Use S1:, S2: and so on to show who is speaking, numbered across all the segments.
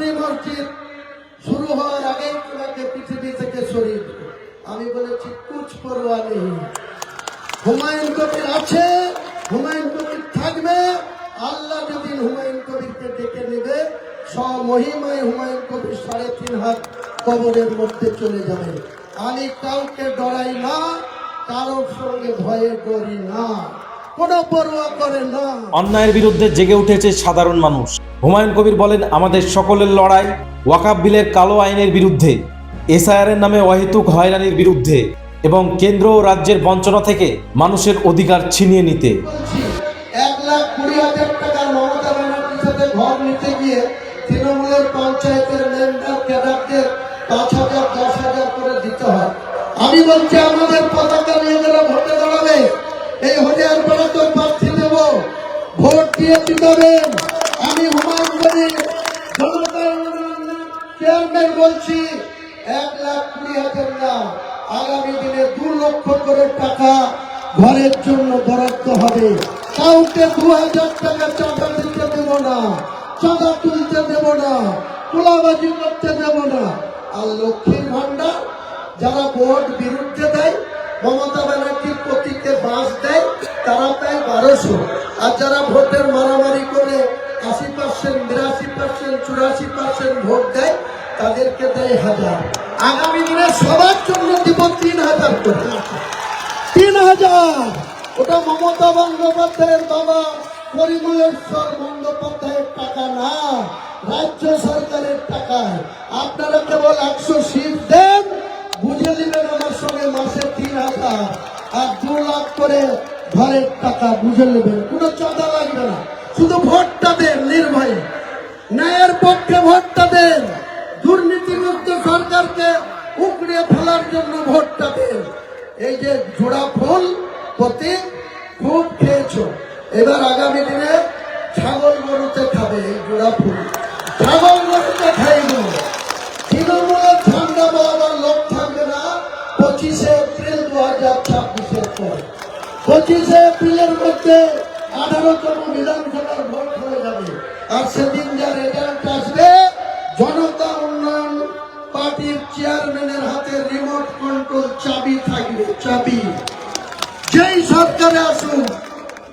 S1: বাবরি মসজিদ শুরু হওয়ার আগেই তোমাকে পৃথিবী থেকে সরিয়ে আমি বলেছি কুচ পরোয়া নেই। হুমায়ুন কবির আছে, হুমায়ুন কবির থাকবে। আল্লাহ যেদিন হুমায়ুন কবিরকে ডেকে নেবে স্বমহিমায় হুমায়ুন কবির সাড়ে তিন হাত কবরের মধ্যে চলে যাবে। আমি কাউকে ডরাই না, কারোর সঙ্গে ভয়ে ডরি না। কোনো পরোয়া করে না।
S2: অন্যায়ের বিরুদ্ধে জেগে উঠেছে সাধারণ মানুষ। হুমায়ুন কবির বলেন আমাদের সকলের লড়াই ওয়াকাব বিলের কালো আইনের বিরুদ্ধে এসআইআরের নামে অহেতুক হয়রানির বিরুদ্ধে এবং কেন্দ্র ও রাজ্যের বঞ্চনা থেকে মানুষের অধিকার ছিনিয়ে নিতে।
S1: এক লাখ কুড়ি হাজার টাকার মমতা ব্যানার্জির সাথে ঘর নিতে গিয়ে তৃণমূলের পঞ্চায়েতের মেম্বার ক্যাডারদের পাঁচ হাজার দশ হাজার করে দিতে হয়। আমি বলছি আমাদের পতাকা নিয়ে যারা ভোটে দাঁড়াবে এই হরিয়ার তো প্রার্থী দেব ভোট দিয়ে জিতাবেন। আমি চেয়ারম্যান বলছি, এক লাখ কুড়ি হাজার না আগামী দিনে দু লক্ষ করে টাকা ঘরের জন্য বরাদ্দ হবে। কাউকে দু হাজার টাকা চাঁদা দিতে দেব না, চাঁদা তুলতে দেব না, তোলাবাজি করতে দেব না। আর লক্ষ্মীর ভান্ডার যারা ভোট বিরুদ্ধে দেয় মমতা ব্যানার্জির প্রতীকে বাস দেয়, তারা পায় বারোশো। আর যারা ভোটের মারামারি করে আশি পার্সেন্ট বিরাশি পার্সেন্ট চুরাশি পার্সেন্ট ভোট দেয়, তাদেরকে দেয় হাজার। আগামী দিনে সবার জন্য দিব তিন হাজার করে। তিন হাজার। ওটা মমতা বন্দ্যোপাধ্যায়ের বাবা পরিমলেশ্বর বন্দ্যোপাধ্যায়ের টাকা না, রাজ্য সরকারের টাকায়। আপনারা কেবল একশো সিট দেন। হাজার আর দু লাখ করে ঘরের টাকা বুঝে নেবেন, কোনো চাঁদা লাগবে না। শুধু ভোটটা দেন নির্ভয়ে। ন্যায়ের পক্ষে ভোটটা দেন। দুর্নীতিমুক্ত সরকারকে উকড়িয়ে ফেলার জন্য ভোটটা দেন। এই যে জোড়া ফুল প্রতীক খুব খেয়েছো। এবার আগামী দিনে ছাগল গরুতে খাবে এই জোড়া ফুল। পঁচিশে এপ্রিলের মধ্যে আঠারোতম বিধানসভার ভোট হয়ে যাবে। আর সেদিন যা রেজাল্ট আসবে, জনতা উন্নয়ন পার্টির চেয়ারম্যানের হাতে রিমোট কন্ট্রোল চাবি থাকবে, চাবি। যেই সরকারে আসুন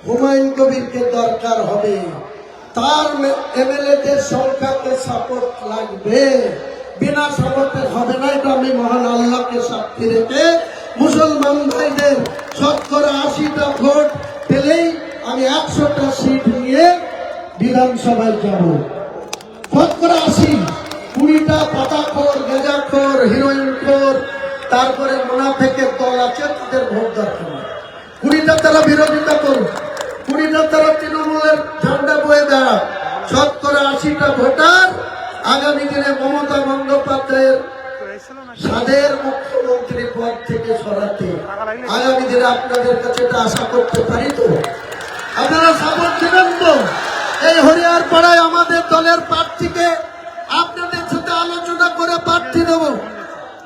S1: হুমায়ুন কবিরকে দরকার হবে। তার এমএলএদের সংখ্যাকে সাপোর্ট লাগবে। বিনা সাপোর্টে হবে না, এটা আমি মহান আল্লাহকে সাক্ষী রেখে মুসলমান ভাইদের শতকরা আশিটা ভোট পেলেই আমি একশোটা সিট নিয়ে বিধানসভায় যাব শতকরা আশি, কুড়িটা পাতাখোর, গেজাখোর, হিরোইনখোর, তারপরে মোনাফেকের দল আছে তাদের ভোট দরকার। কুড়িটা তারা বিরোধিতা করুক, কুড়িটা তারা তৃণমূলের ঝান্ডা বয়ে দাঁড়াক শতকরা আশিটা ভোটার আগামী দিনে মমতা বন্দ্যোপাধ্যায়ের সাদের মুখ্যমন্ত্রী পদ থেকে সরাতে। আগামী দিনে আপনাদের কাছে এটা আশা করতে পারি তো। আপনারা সাপোর্ট দেবেন তো। এই হরিয়ার পাড়ায় আমাদের দলের প্রার্থীকে আপনাদের সাথে আলোচনা করে প্রার্থী দেব।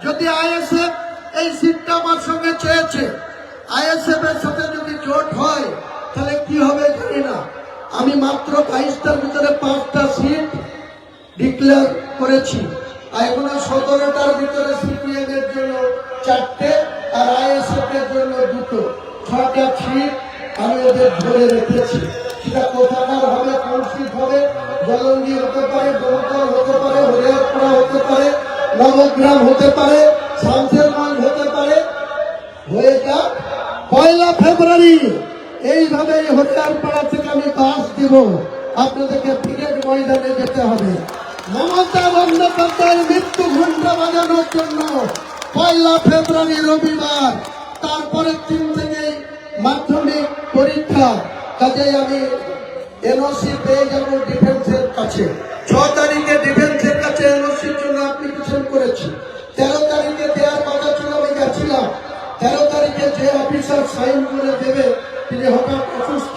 S1: যদি আইএসএফ এই সিটটা আমার সঙ্গে চেয়েছে, আইএসএফ এর সাথে যদি জোট হয়, তাহলে কি হবে জানি না। আমি মাত্র বাইশটার ভিতরে পাঁচটা সিট ডিক্লেয়ার করেছি। আর এখন সতেরোটার ভিতরে সিপিএম এর জন্য চারটে, আর আইএসএফ এর জন্য দুটো। ছটা সিট আমি ওদের ধরে রেখেছি। সেটা কোথাকার হবে, কোন সিট হবে জলঙ্গি হতে পারে, দমকল হতে পারে হরিয়ারপুরা হতে পারে, নবগ্রাম হতে পারে, শামসেরগঞ্জ হতে পারে। হয়ে যাক, পয়লা ফেব্রুয়ারি। এইভাবে হরিয়ার পাড়া থেকে আমি বাস দিব। আপনাদেরকে ব্রিগেড ময়দানে যেতে হবে। মমতা বন্দ্যোপাধ্যায়ের মৃত্যু ঘণ্টা বাজানোর জন্য। পয়লা ফেব্রুয়ারি রবিবার তারপরে তিন থেকে মাধ্যমিক পরীক্ষা। কাজেই আমি এনওসি পেয়ে যাব ডিফেন্সের কাছে। ছ তারিখে ডিফেন্সের কাছে এনওসির জন্য অ্যাপ্লিকেশন করেছি। তেরো তারিখে দেওয়ার কথা ছিল আমি গেছিলাম। তেরো তারিখে যে অফিসার সাইন করে দেবে, তিনি হঠাৎ অসুস্থ।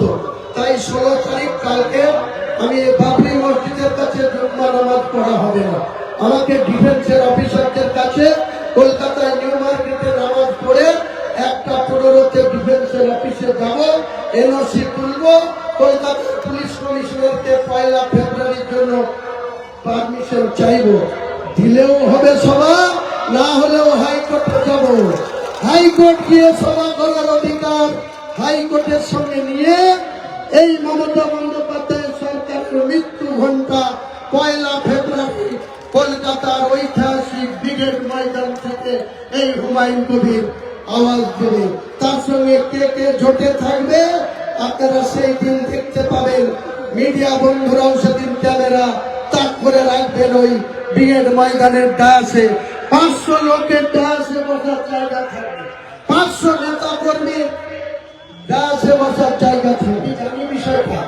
S1: তাই ষোলো তারিখ কালকে আমি বাবরি মসজিদের কাছে জুম্মা নামাজ পড়া হবে না। আমাকে ডিফেন্সের অফিসারদের কাছে কলকাতায় নিউ মার্কেটে নামাজ পড়ে একটা পনেরোতে ডিফেন্সের অফিসে যাব এনওসি তুলবো কলকাতার পুলিশ কমিশনারকে পয়লা ফেব্রুয়ারির জন্য পারমিশন চাইব। দিলেও হবে সভা, না হলেও হাইকোর্টে যাব। হাইকোর্ট গিয়ে সভা করার অধিকার হাইকোর্টের সঙ্গে নিয়ে এই মমতা বন্দ্যোপাধ্যায় সরকারের মৃত্যু ঘণ্টা পয়লা ফেব্রুয়ারি কলকাতার ঐতিহাসিক ব্রিগেড ময়দান থেকে এই হুমায়ুন কবির আওয়াজ দেবে। তার সঙ্গে কে কে জোটে থাকবে, আপনারা সেই দিন দেখতে পাবেন। মিডিয়া বন্ধুরাও সেদিন ক্যামেরা তাক করে রাখবেন ওই ব্রিগেড ময়দানের ডাসে। পাঁচশো লোকের ডায়াসে বসার জায়গা থাকবে। পাঁচশো নেতা কর্মী ডায়াসে বসার জায়গা থাকবে। জানি বিষয়টা।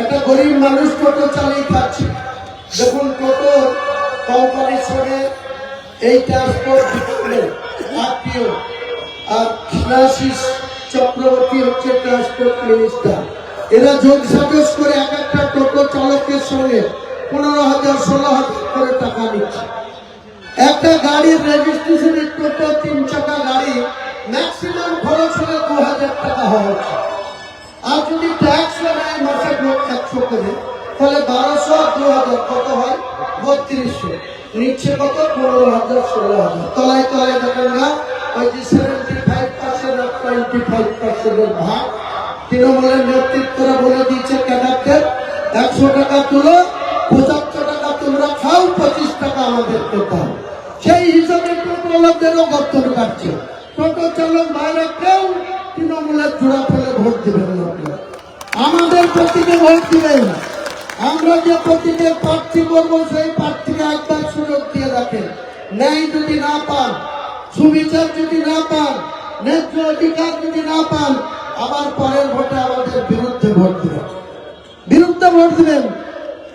S1: একটা গরিব মানুষ টোটো চালিয়ে খাচ্ছে। দেখুন টোটো কোম্পানির এই ট্রান্সপোর্ট এরা যোগ সাজস করে এক একটা টোটো চালকের সঙ্গে পনেরো হাজার, ষোলো হাজার করে টাকা নিচ্ছে। একটা গাড়ির রেজিস্ট্রেশনের টোটো, তিন চাকা গাড়ি ম্যাক্সিমাম খরচ হলে দু হাজার টাকা হওয়া আর যদি ট্যাক্স লাগায় মাসে একশো করে, তাহলে বারোশো দু হাজার কত হয়? বত্রিশশো। নিচ্ছে কত? পনেরো হাজার, ষোলো হাজার। তলায় তলায় দেখেন না? ওই যে seventy five percent twenty five পার্সেন্টের ভাগ। তৃণমূলের নেতৃত্বরা বলে দিচ্ছে ক্যাডারদের একশো টাকা তুলো, পঁচাত্তর টাকা তোমরা খাও, পঁচিশ টাকা আমাদের করতে সেই হিসাবে টোটো লোকদেরও গর্তন কাটছে। টোটো চালক ভাইরা কেউ তৃণমূলের জোড়া ফেলে ভোট দেবেন না। আমাদের প্রতীকে ভোট দিবেন আমরা যে প্রতীকের প্রার্থী করব, সেই প্রার্থীকে একবার সুযোগ দিয়ে রাখেন। ন্যায় যদি না পান, সুবিচার যদি না পান, ন্যায্য অধিকার যদি না পান, আবার পরের ভোটে আমাদের বিরুদ্ধে ভোট দিবেন। বিরুদ্ধে ভোট দিবেন।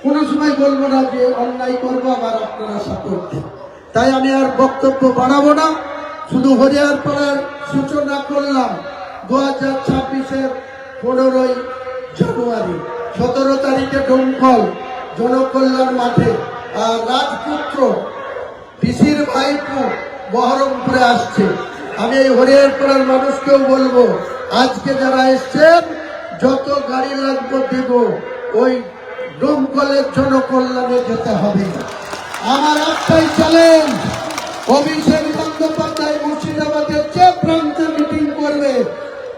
S1: কোনো সময় বলব না যে অন্যায় করব, আবার আপনারা সাপোর্ট দেন তাই আমি আর বক্তব্য বাড়াবো না। শুধু হরিয়ার পাড়ার সূচনা করলাম। দু হাজার ছাব্বিশের পনেরোই জানুয়ারি। সতেরো তারিখে ডোমকল, জনকল্যাণ মাঠে রাজপুত্র, পিসির ভাইপো বহরমপুরে আসছে। আমি এই হরিয়ারপাড়ার মানুষকেও বলব, আজকে যারা এসছেন, যত গাড়ি লাগবে দেব, ওই ডোমকলের জনকল্যাণে যেতে হবে। আমার একটাই চ্যালেঞ্জ অভিষেক বন্দ্যোপাধ্যায় মুর্শিদাবাদের যে প্রান্তে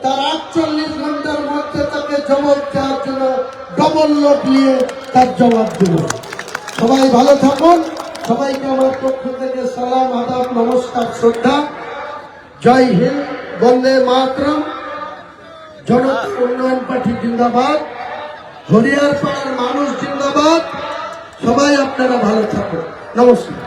S1: তার আটচল্লিশ ঘণ্টার মধ্যে তাকে জবাব দেওয়ার জন্য ডবল লোক নিয়ে তার জবাব দেব সবাই ভালো থাকুন। সবাইকে আমার পক্ষ থেকে সালাম, আদাব, নমস্কার, শ্রদ্ধা। জয় হিন্দ, বন্দে মাতরম। জনতা উন্নয়ন পার্টি জিন্দাবাদ। হরিয়ার পাড়ার মানুষ জিন্দাবাদ। সবাই আপনারা ভালো থাকুন। নমস্কার।